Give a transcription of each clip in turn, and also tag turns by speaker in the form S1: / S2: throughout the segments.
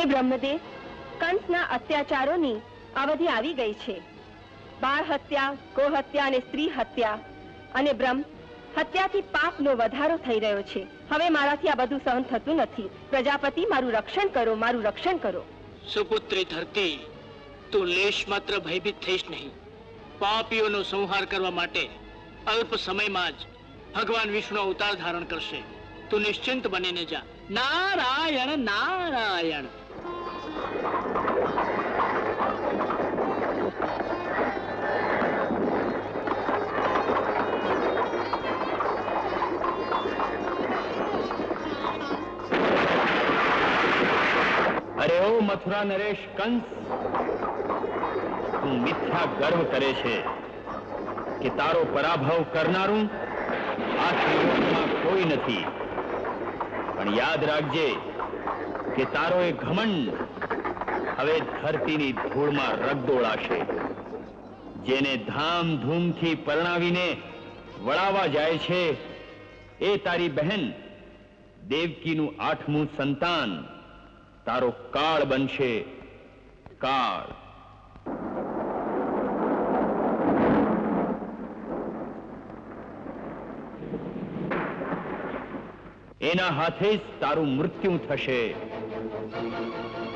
S1: હે બ્રહ્મદેવ કંસના અત્યાચારોની અવધિ આવી ગઈ છે. બાળ હત્યા ગોહત્યા અને સ્ત્રી હત્યા અને બ્રહ્મ હત્યાથી પાપનો વધારો થઈ રહ્યો છે. હવે મારાથી આ બધું સહન થતું નથી. પ્રજાપતિ, મારું રક્ષણ કરો, મારું રક્ષણ કરો.
S2: સુપુત્રી ધરતી, તું લેશ માત્ર ભયભીત થઈશ નહીં. પાપીઓનો સંહાર કરવા માટે અલ્પ સમયમાં જ ભગવાન વિષ્ણુ અવતાર ધારણ કરશે. તું નિશ્ચિંત બનીને જા. નારાયણ નારાયણ.
S3: અરે ઓ મથુરા નરેશ કંસ, તું મિથ્યા ગર્વ કરે છે કે તારો પરાભવ કરનારું આ ત્રિલોકમાં કોઈ નથી. પણ યાદ રાખજે કે તારો એ ઘમંડ હવે ધરતીની ધૂળમાં રગદોળાશે. જેને ધામધૂમથી પરણાવીને વળાવા જાય છે, એ તારી બહેન દેવકીનું આઠમું સંતાન. તારો કાળ બનશે. કાળ. એના હાથે જ તારું મૃત્યુ થશે.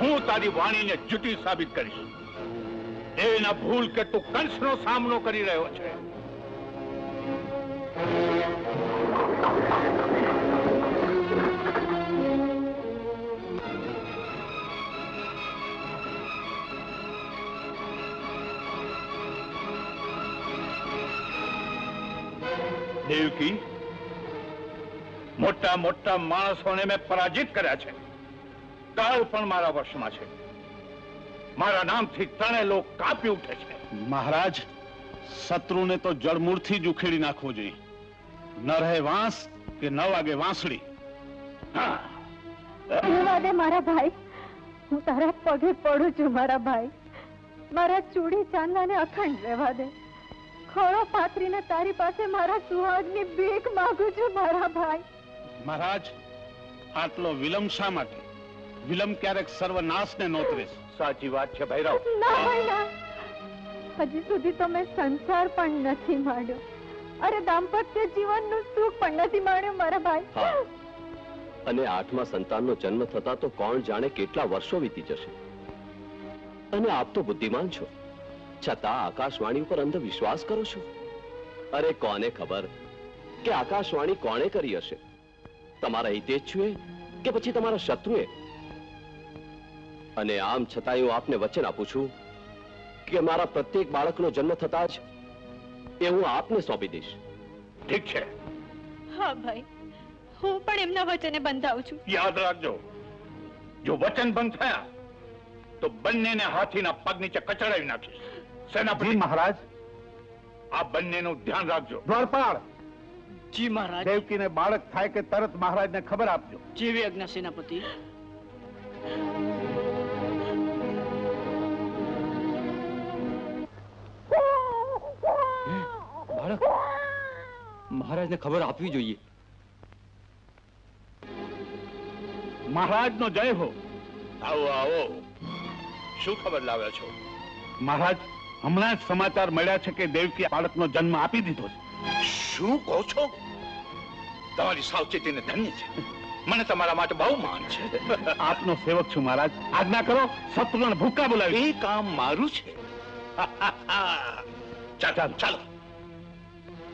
S4: હું તારી વાણીને જુટી સાબિત કરીશ. એના ભૂલ કે તું કંસનો સામનો કરી રહ્યો છે. દેવકી, મોટા મોટા માણસોને મેં પરાજિત કર્યા છે. કાળ પણ મારા વશમાં છે. મારા નામથી ત્રણે લોક કાપી ઉઠે છે.
S5: મહારાજ શત્રુને તો જળમૂળથી જ ઉખેડી નાખવો જોઈએ. ન રહે વાંસ કે ન વાગે વાંસળી.
S1: મારા ભાઈ. હું તારા પગે પડું છું મારા ભાઈ. મારા ચૂડી ચાંદાને અખંડ રહેવા દે. ખોળો પાથરીને તારી પાસે મારા સુહાગની ભીખ માંગુ છું મારા ભાઈ.
S5: મહારાજ આટલો વિલંબ શા માટે? વિલંબ ક્યારેક સર્વનાશને નોતરે
S4: સાચી વાત છે ભૈરવ.
S1: ના ભાઈ ના હજી સુધી તો મેં સંસાર પણ નથી માણ્યો અરે દાંપત્ય જીવનનું સુખ પણ નથી માણ્યું મારા ભાઈ.
S6: અને આઠમા સંતાનનો જન્મ થતા તો કોણ જાણે કેટલા વર્ષો વીતી જશે. અને આપ તો બુદ્ધિમાન છો. છતાં આકાશવાણી ઉપર અંધ વિશ્વાસ કરો છો. અરે કોને ખબર કે આકાશવાણી કોણે કરી હશે? તમારા હિતેચ્છુએ કે પછી તમારા શત્રુએ? અને આમ છતાંય હું આપને વચન આપું છું કે મારા પ્રત્યેક બાળકનો જન્મ થતા જ એ હું આપને સોંપી દઈશ.
S4: ઠીક છે.
S1: હા ભાઈ. હું પણ એમના વચને બંધાવું છું.
S4: યાદ રાખજો. જો વચન બંધ થયા તો બંનેને હાથીના પગ નીચે કચડાવી નાખીશ. સેનાપતિ
S5: મહારાજ.
S4: આ બંનેનું ધ્યાન રાખજો.
S5: દ્વારપાળ.
S2: જી મહારાજ.
S5: દેવકીને બાળક થાય કે તરત મહારાજને ખબર આપજો.
S2: જીવી આજ્ઞા સેનાપતિ.
S6: બાળક મહારાજને ખબર આપવી જોઈએ.
S5: મહારાજનો જય હો.
S4: આવો આવો. શું ખબર લાવ્યા છો?
S5: મહારાજ હમણાં જ સમાચાર મળ્યા છે કે દેવકી બાળકનો જન્મ આપી દીધો છે.
S4: શું કહો છો? તમારી સાવચેતીને ધન્ય છે. મને તમારા માટે બહુ માન છે.
S5: આપનો સેવક છું મહારાજ. આજ્ઞા કરો શત્રુને ભૂકા બોલાવી
S4: એ કામ મારું છે. ચાલો ચાલો.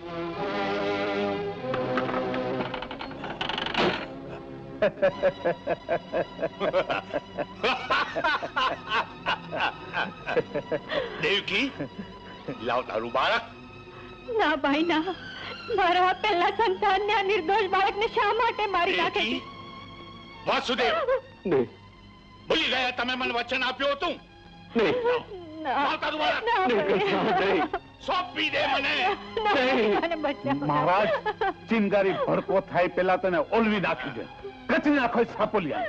S4: દેવકી લાવ તારું બાળક.
S1: ના ભાઈ ના. મારા પહેલા સંતાનને આ નિર્દોષ બાળકને શા માટે મારી નાખે છે?
S4: વાસુદેવ
S6: નહીં
S4: ભૂલી ગયા તમે મને વચન આપ્યું હતું.
S6: નહીં
S1: ના
S4: લાવ તારું બાળક.
S1: ના ભાઈ.
S4: સોંપી દે મને.
S1: મને બચાવો.
S5: મહારાજ ચિનગારી ભડકો થાય પેલા તને ઓલવી નાખી દે. કચરી નાખો
S1: ગયા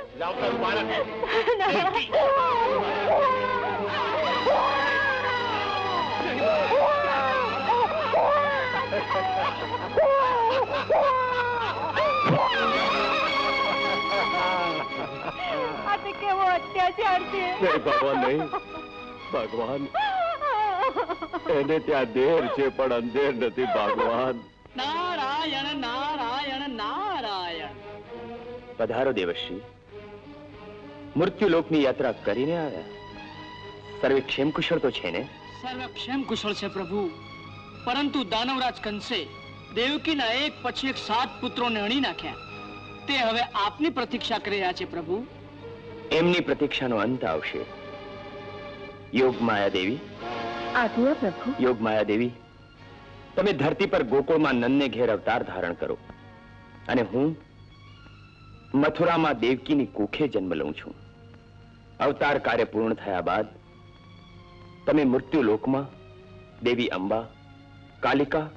S6: ભગવાન નહીં. ભગવાન એને ત્યાં દેર છે પણ અંધેર નથી ભગવાન.
S2: નારાયણ નારાયણ નારાયણ.
S3: પધારો દેવશ્રી. મૃત્યુલોકની યાત્રા કરીને આવ્યા. સર્વે ક્ષેમ કુશળ તો છે ને?
S2: સર્વ ક્ષેમ કુશળ છે પ્રભુ. પરંતુ દાનવરાજ કંસે દેવકીના એક પછી એક સાત પુત્રોને હણી નાખ્યા. તે હવે આપની પ્રતીક્ષા કરી રહ્યા છે પ્રભુ.
S3: એમની પ્રતીક્ષાનો અંત આવશે. યોગ માયા દેવી
S1: આજ્ઞા પ્રભુ.
S3: યોગ માયા દેવી તમે ધરતી પર ગોકુળમાં નંદને ઘેર અવતાર ધારણ કરો અને હું મથુરામાં દેવકીની કુખે જન્મ લઉં છું. અવતાર કાર્ય પૂર્ણ થયા બાદ તમે મૃત્યુ લોકમાં દેવી અંબા કાલિકા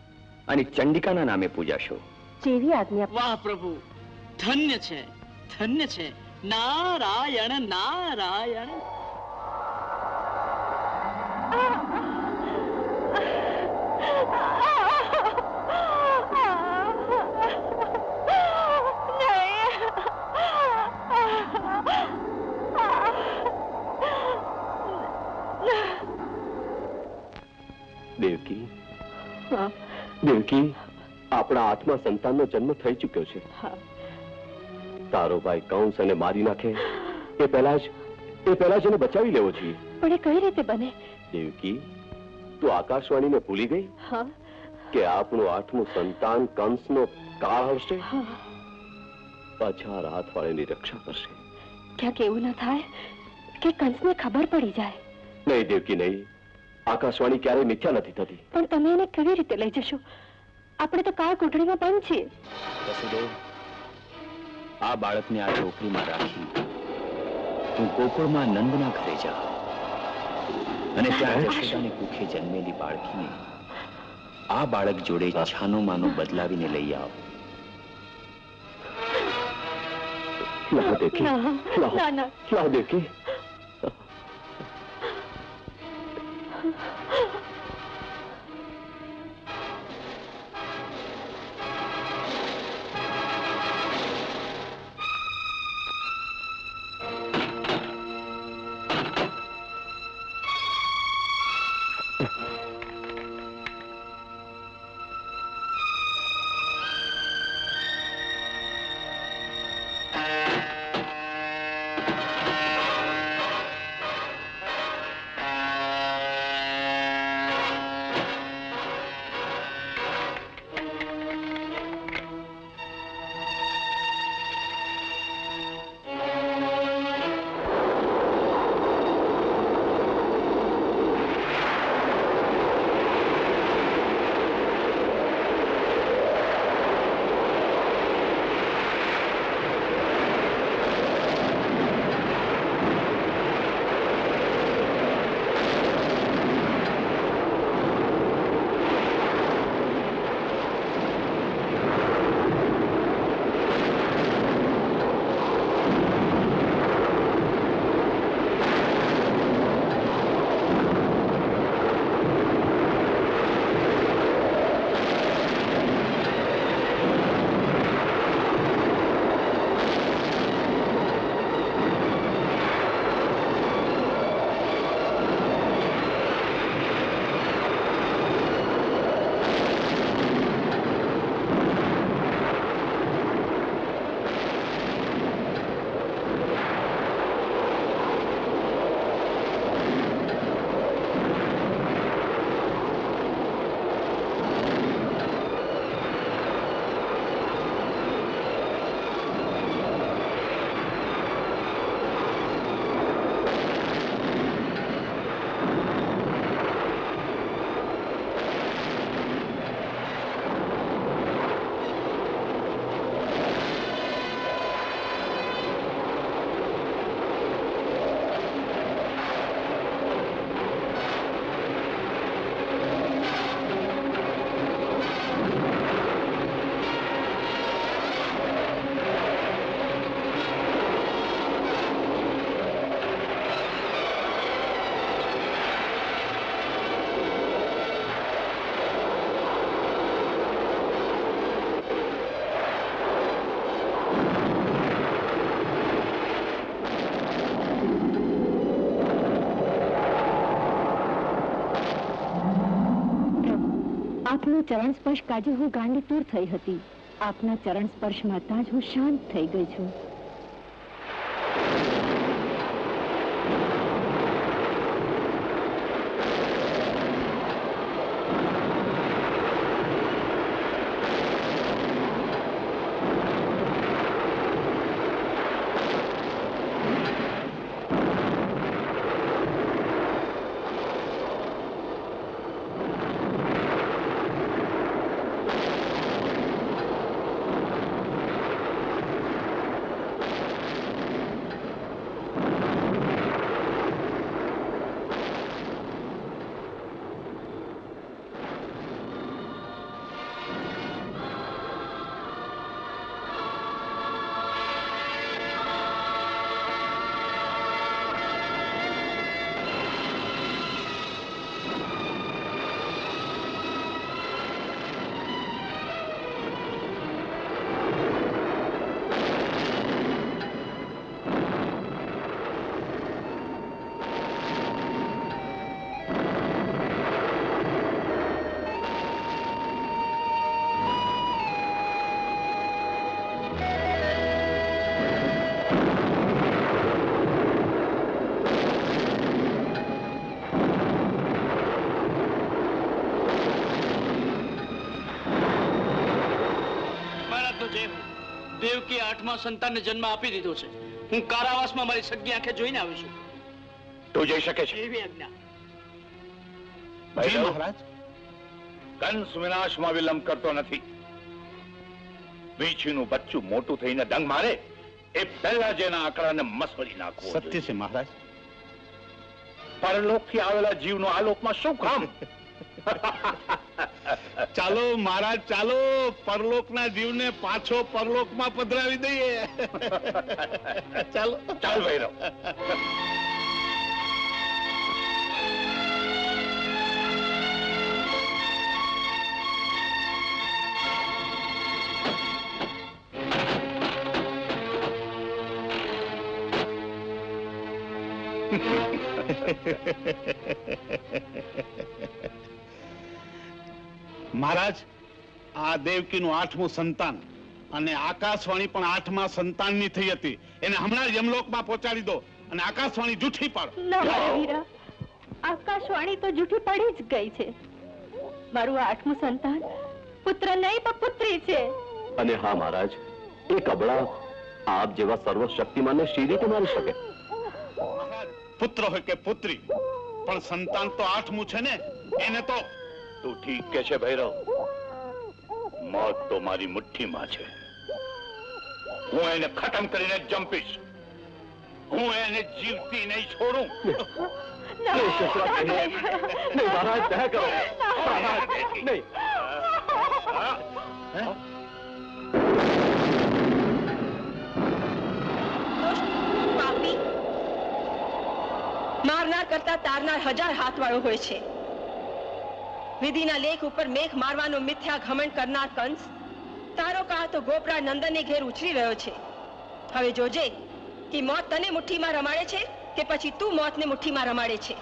S3: અને ચંડિકાના નામે પૂજાશો.
S1: જેવી આજ્ઞા
S2: વાહ પ્રભુ ધન્ય છે ધન્ય છે. નારાયણ નારાયણ.
S6: આપણા આત્મા સંતાનનો જન્મ થઈ ચૂક્યો છે. તારો ભાઈ કૌંસ અને મારી નાખે એ પહેલા જ એ પહેલા જ એને બચાવી લેવો જોઈએ.
S1: પણ એ કઈ રીતે બને?
S6: દેવકી તું આકાશવાણીને ભૂલી ગઈ? કે આપણું આઠમું સંતાન કંસનો કાળ હશે પાછા હાથ વાળેની રક્ષા કરશે.
S1: ક્યાંક એવું ના થાય કે કંસને ખબર પડી જાય.
S6: નહીં દેવકી નહીં. આકાશવાણી ક્યારેય મિથ્યા નથી થતી.
S1: પણ તમે એને કેવી રીતે લઈ જશો? આપણે તો કાળ કોઠડીમાં બંધ છીએ.
S3: વસુદેવ આ બાળકને આ ટોકરીમાં રાખી તું ગોકુળમાં નંદના ઘરે જા. અને ત્યાં જશોદાની કુખે જન્મેલી બાળકીને આ બાળક જોડે છાનો માનો બદલાવીને લઈ આવ.
S6: લાવ
S1: દેખી.
S6: લાવ.
S1: ના, આપનો ચરણ સ્પર્શ કાજે હું ગાંડીતુર થઈ હતી. આપના ચરણ સ્પર્શ માતા જ હું શાંત થઈ ગઈ છું.
S2: દેવકી આઠમા સંતાનને જન્મ આપી દીધો છે. હું કારાવાસમાં મારી સગી આંખે જોઈને આવી છું.
S4: તું જઈ શકે છે.
S2: એવી આજ્ઞા.
S5: મહારાજ.
S4: કંસ વિનાશમાં વિલંબ કરતો નથી. વીંછીનું બચ્ચું મોટું થઈને ડંગ મારે એ પહેલા જેના આંકડાને મસળી નાખવો
S5: સત્ય. છે મહારાજ.
S4: પરલોકથી આવેલા જીવનો આ લોકમાં શું કામ?
S5: ચાલો મહારાજ ચાલો. પરલોકના જીવને પાછો પરલોકમાં પધરાવી દઈએ. ચાલો.
S4: ચાલ ભૈરવ.
S5: મહારાજ આ દેવકીનું આઠમું સંતાન અને આકાશવાણી પણ આઠમા સંતાનની થઈ હતી. એને હમણાં યમલોકમાં પહોંચાડી દો અને આકાશવાણી જૂઠી પાડો.
S1: ના મારા. વીરા આકાશવાણી તો જૂઠી પડી જ ગઈ છે. મારું આઠમું સંતાન પુત્ર નહીં પણ પુત્રી છે.
S6: અને હા મહારાજ એ કબડા આપ જેવા સર્વશક્તિમાનને શી રીતે મારી શકે.
S5: પુત્ર હોય કે પુત્રી પણ સંતાન તો આઠમું છે ને? એને તો
S4: તું ઠીક કે છે ભૈરવ? મોત તો મારી મુઠ્ઠીમાં છે. હું એને ખતમ કરીને જંપીશ. હું એને જીવતી નહીં છોડું.
S6: નહીં, સસરા, નહીં. નહીં, મહારાજ દયા કરો. નહીં.
S1: મારનાર કરતા તારનાર હજાર હાથ વાળો હોય છે. વિધિના લેખ ઉપર મેઘ મારવાનો મિથ્યા ઘમંડ કરનાર કંસ, તારો કહા તો ગોપરા નંદનને ઘેર ઉછરી રહ્યો છે. હવે જોજે કે મોત તને મુઠ્ઠીમાં રમાડે છે કે પછી તું મોતને મુઠ્ઠીમાં રમાડે છે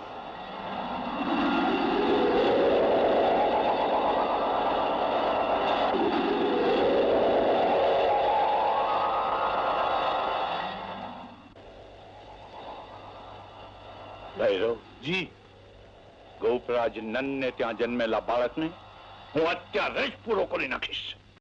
S4: ભૈરવ
S5: જી
S4: ગોપરાજ ને ત્યાં જન્મેલા બાળકને હું અત્યારે જ પૂરો કરી નાખીશ.